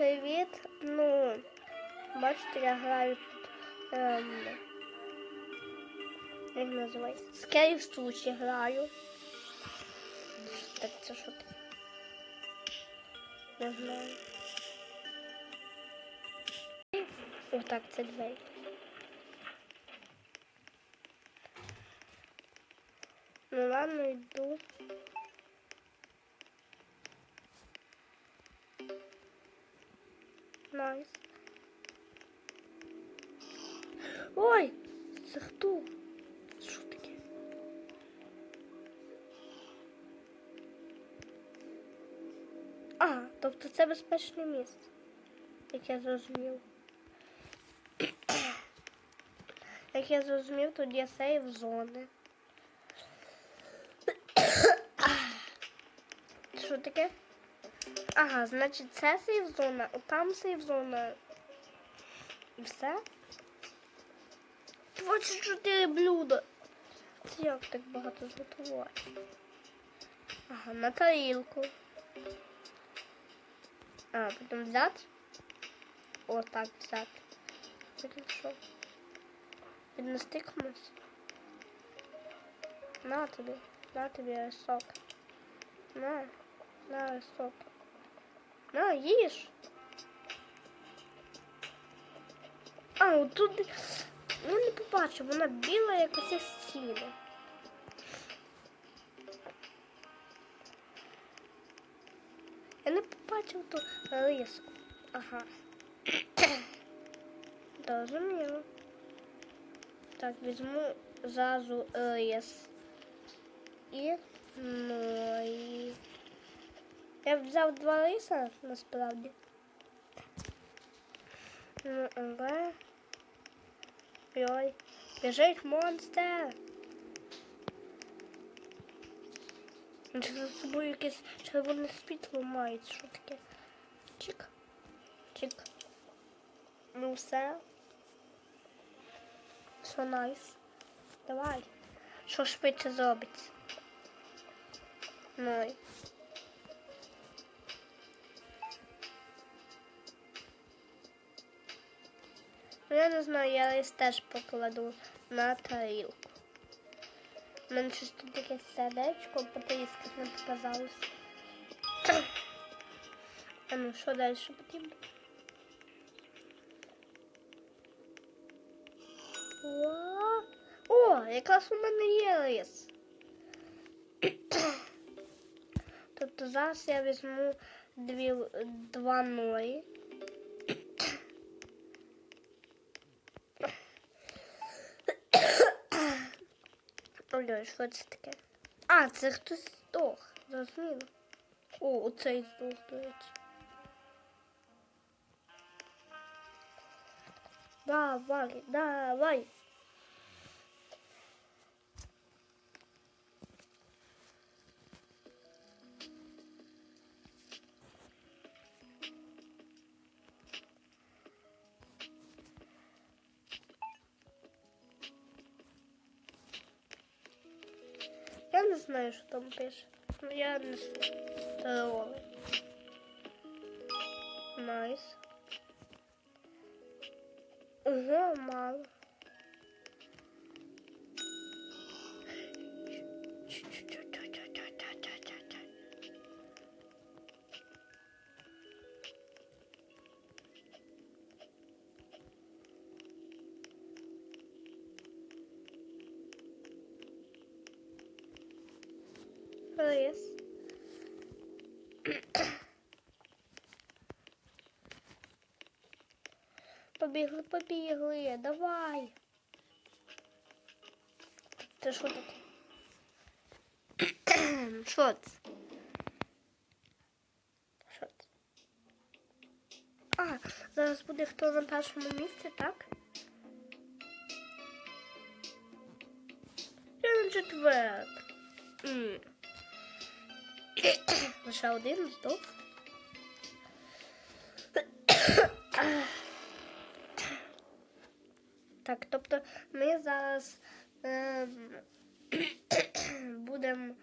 привіт. Ну, бачите, я граю тут. Ем, як називається? Скері в суші граю. Так, це що таке? Не знаю. Отак, це двері. Ну ладно, йду. Це хто? Що таке? А, тобто це безпечне місце, як я зрозумів. Як я зрозумів, тут є сейф зони. Що таке? Ага, значить це сейф зона, а там сейф зона. І все? 24 блюда. Це як так багато зготувати? Ага, на тарілку. А, потім взяти. О, так, взяти. Хорошо. Піднести комусь. На тобі. На тобі рисок. На. На рисок. На, їж. А, от тут я не побачив, вона біла як оці стіни. Я не побачив ту риску. Ага. Зрозуміло. Так, візьму зразу рис. І ну. Я взяв два риса насправді. Ну, але... Ой, біжить монстр. Чи за собою якесь червоне світло має, що таке? Чик. Чик. Ну все. Все найс. Давай. Що швидше зробиться? Ну. Я не знаю, я рис теж покладу на тарілку. У мене щось тут таке сердечко по тарілках не показалось. А ну, що далі потрібно? Уа! О, якраз у мене є рис. Тобто зараз я візьму дві, два ної. Ой, що таке? А, це хтось здох, зрозуміло. О, оцей здох, до речі. Давай, давай. Знаю, що там пише. Я не здоровий. Найс. Ого, мало. Рис. Побігли, побігли, давай. Це що таке? Що це? Що це? А, зараз буде хто на першому місці, так? Я на четвер. М. Лише один здох. Так, тобто ми зараз ем, будемо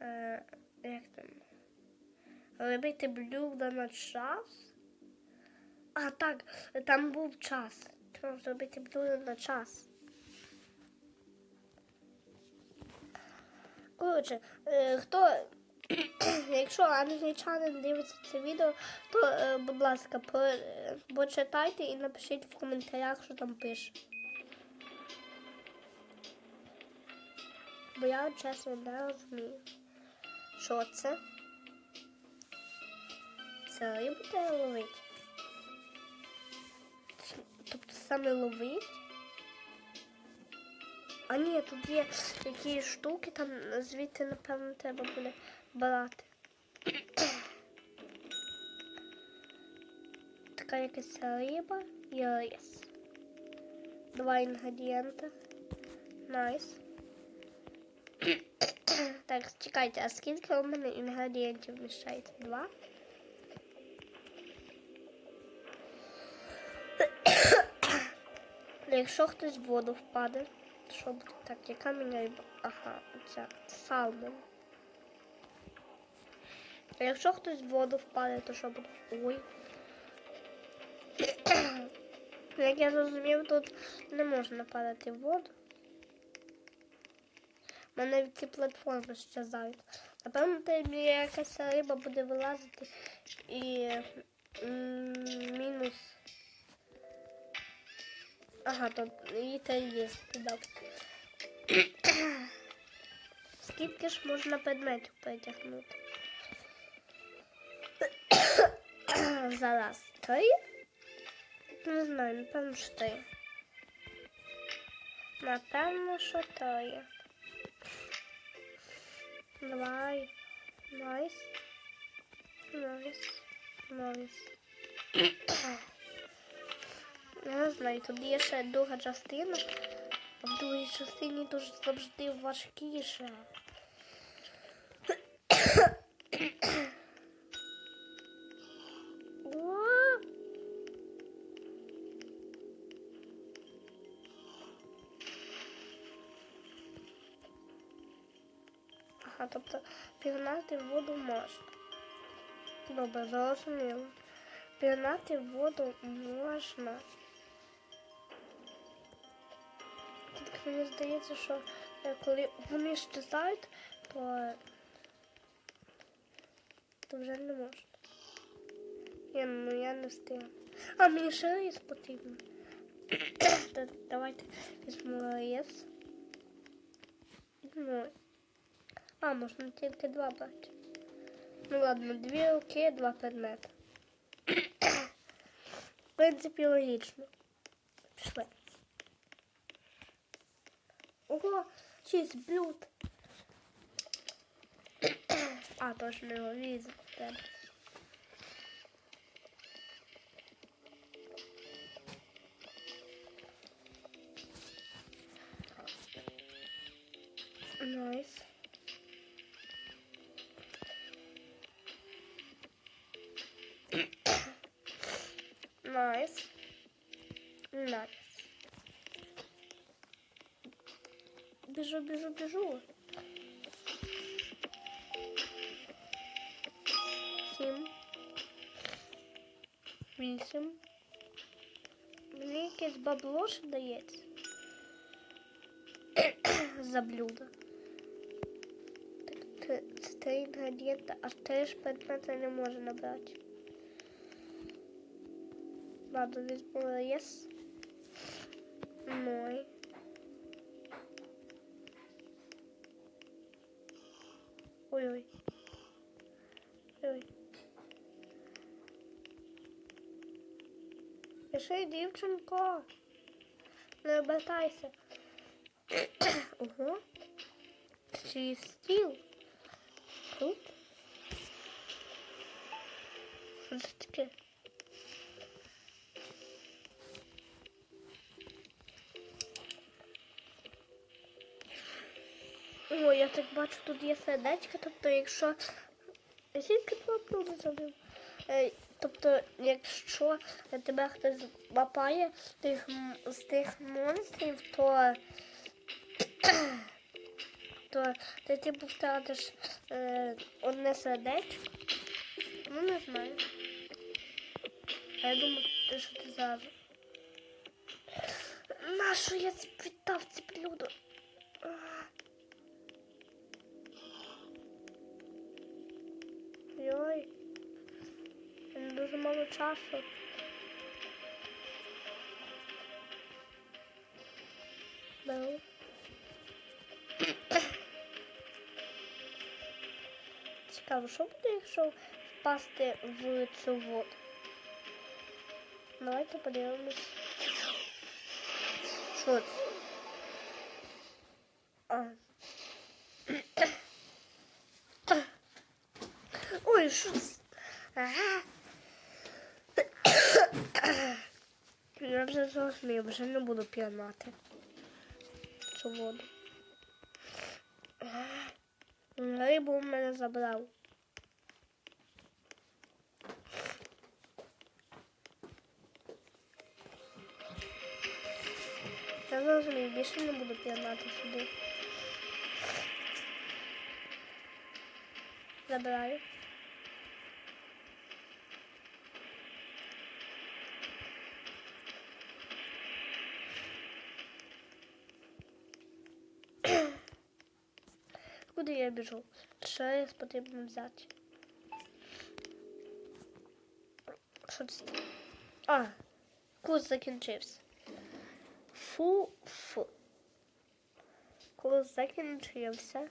е, як там, робити блюдо на час. А, так, там був час. Треба зробити блюдо на час. Коротше, е, хто, якщо англічанин дивиться це відео, то, е, будь ласка, е, почитайте і напишіть в коментарях, що там пише. Бо я чесно не розумію. Що це? Це рибу треба ловить? Тобто саме ловить? А ні, тут є якісь штуки, там звідти, напевно, треба буде брати. Така якась риба і рис. Два інгредієнти. Найс. Так, чекайте, а скільки у мене інгредієнтів вміщається? Два? Якщо хтось в воду впаде, що буде? Так, яка мені риба? Ага, оця салмон. А якщо хтось в воду впаде, то що буде? Ой. Як я зрозумів, тут не можна падати в воду. У мене ці платформи щезають. Напевно, тобі якась риба буде вилазити і мінус. Ага, тут і те є. Скільки ж можна предметів Зараз три? Не знаю, напевно, що три. Напевно, що три. Давай. Найс. Найс. Найс. Не знаю, тут є ще друга частина. В другій частині дуже завжди важкіше. пірнати в воду можна. Добре, зрозуміло. Пірнати в воду можна. Тільки мені здається, що е, коли вони щезають, то, то вже не можна. Ні, ну я не встигла. А мені ще рис потрібно. Та Давайте візьму рис. Ну, а, можна тільки два брати. Ну ладно, дві руки, два предмети. В принципі, логічно. Пішли. Ого, шість блюд. А, точно його візу. Найс. Найс. Біжу, біжу, біжу. Сім. Вісім. Мені якесь бабло ще дається. За блюдо. Так, це- це три інгредієнти, а три ж предмети не можна набрати. Ладно, візьму рис. Ной. Ой-ой. Ой. Пиши, дівчинко. Не обертайся. Ого. Чи я так бачу, тут є сердечко, тобто якщо. Скільки два зробив? Е, Тобто, якщо тебе хтось лапає тих, з тих монстрів, то, то ти типу втратиш е, одне сердечко. Ну, не знаю. А я думаю, що ти зараз. Нащо я спитав ці блюдо? А. Йой. У мене Дуже мало часу. Да. Цікаво, що буде, якщо впасти в цю воду? Давайте подивимось. Що це? А. Ага. Я вже зрозумів, вже не буду п'янати цю воду. Рибу в мене забрав. Я зрозумів, більше не буду п'янати сюди. Забираю. Куди я біжу? Ще потрібно взяти. Що це? А, курс закінчився. Фу, фу. Курс закінчився.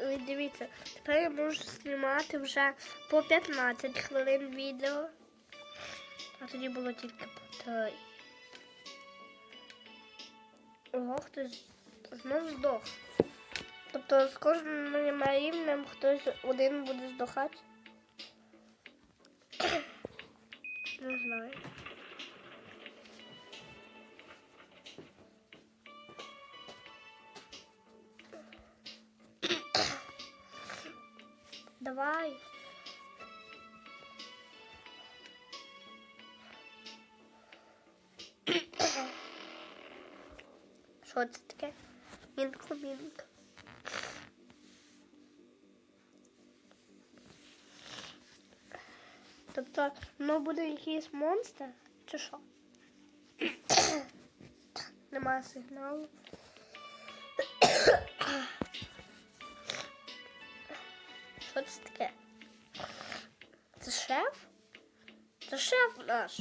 Ой, дивіться, тепер я можу знімати вже по 15 хвилин відео. А тоді було тільки по 3. Ого, хтось знов здох. Тобто з кожним рівнем хтось один буде здохати. Не знаю. Давай. Що це таке? Мінко-мінко. Тобто, ну буде якийсь монстр, чи що? Немає сигналу. Що це таке? Це шеф? Це шеф наш.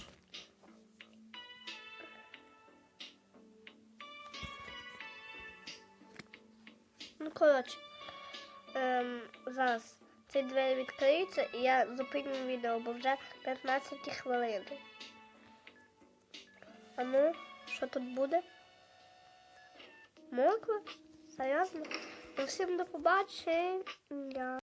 Ну, коротше, ем, зараз ці двері відкриються і я зупиню відео, бо вже 15 хвилин. А ну, що тут буде? Морква? Серйозно? Ну, всім до побачення.